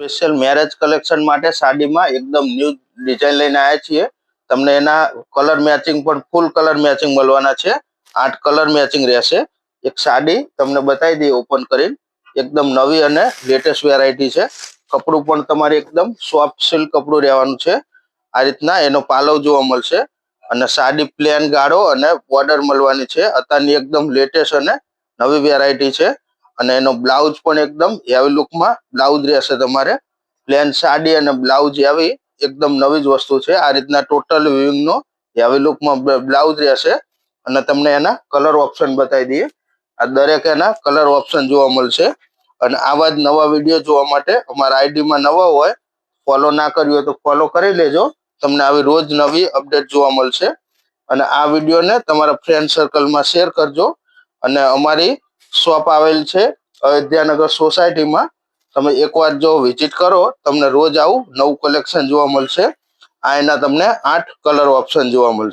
Special marriage collection માટે સાડીમાં એકદમ new design લઈને આવ્યા છીએ. તમને એના કલર મેચિંગ પણ ફૂલ કલર મેચિંગ મળવાના છે. આઠ કલર મેચિંગ રહેશે. એક સાડી તમને બતાવી દઈએ ઓપન કરીને. એકદમ નવી અને લેટેસ્ટ વેરાયટી છે. કપડું પણ તમારે એકદમ સોફ્ટ સિલ્ક કપડું રહેવાનું છે. આ રીતના એનો પાલવ જોવા મળશે. અને સાડી પ્લેન ગાળો અને બોર્ડર મળવાની છે. અત્યારની એકદમ લેટેસ્ટ અને નવી વેરાયટી છે. અને એનો બ્લાઉઝ પણ એકદમ હેવી લુકમાં બ્લાઉઝ રહેશે તમારે. પ્લેન સાડી અને બ્લાઉઝ એવી એકદમ નવી જ વસ્તુ છે. આ રીતના ટોટલ વિવિંગનો હેવી લુકમાં બ્લાઉઝ રહેશે. અને તમને એના કલર ઓપ્શન બતાવી દઈએ. આ દરેક એના કલર ઓપ્શન જોવા મળશે. અને આવા જ નવા વીડિયો જોવા માટે અમારા આઈડીમાં નવા હોય, ફોલો ના કર્યું હોય તો ફોલો કરી લેજો. તમને આવી રોજ નવી અપડેટ જોવા મળશે. અને આ વિડીયોને તમારા ફ્રેન્ડ સર્કલમાં શેર કરજો. અને અમારી શોપ આવેલ છે અયોધ્યાનગર સોસાયટીમાં. તમે એકવાર જો વિઝિટ કરો, તમને રોજ આવું નવું કલેક્શન જોવા મળશે. આ એના તમને આઠ કલર ઓપ્શન જોવા મળશે.